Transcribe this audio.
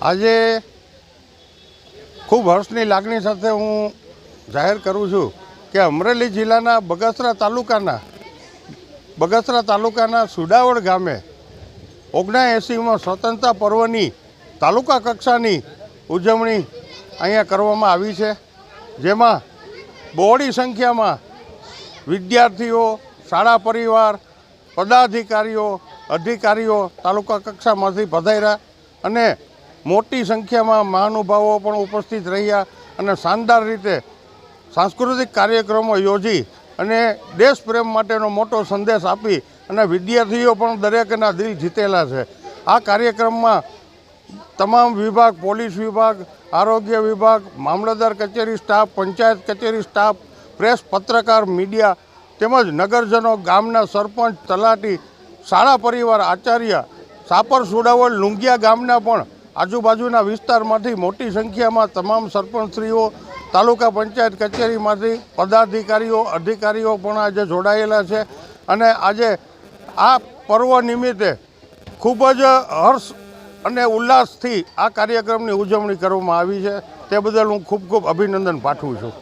આજે ખૂબ હર્ષની લાગણી સાથે હું જાહેર કરું છું કે અમરેલી જિલ્લાના બગસરા તાલુકાના બગસરા તાલુકાના સુડાવડ ગામે ઓગણએંસીમાં સ્વતંત્રતા પર્વની તાલુકા કક્ષાની ઉજવણી અહીંયા કરવામાં આવી છે, જેમાં બહોળી સંખ્યામાં વિદ્યાર્થીઓ, શાળા પરિવાર, પદાધિકારીઓ, અધિકારીઓ તાલુકા કક્ષામાંથી પધાર્યા અને મોટી સંખ્યામાં મહાનુભાવો પણ ઉપસ્થિત રહ્યા અને શાનદાર રીતે સાંસ્કૃતિક કાર્યક્રમો યોજી અને દેશ પ્રેમ માટેનો મોટો સંદેશ આપી અને વિદ્યાર્થીઓ પણ દરેકના દિલ જીતેલા છે. આ કાર્યક્રમમાં તમામ વિભાગ, પોલીસ વિભાગ, આરોગ્ય વિભાગ, મામલતદાર કચેરી સ્ટાફ, પંચાયત કચેરી સ્ટાફ, પ્રેસ પત્રકાર, મીડિયા તેમજ નગરજનો, ગામના સરપંચ, તલાટી, શાળા પરિવાર, આચાર્ય સાપર સુડાવળ લુંગિયા ગામના પણ આજુબાજુના વિસ્તારમાંથી મોટી સંખ્યામાં તમામ સરપંચશ્રીઓ, તાલુકા પંચાયત કચેરીમાંથી પદાધિકારીઓ, અધિકારીઓ પણ આજે જોડાયેલા છે. અને આજે આ પર્વ નિમિત્તે ખૂબ જ હર્ષ અને ઉલ્લાસથી આ કાર્યક્રમની ઉજવણી કરવામાં આવી છે. તે બદલ હું ખૂબ ખૂબ અભિનંદન પાઠવું છું.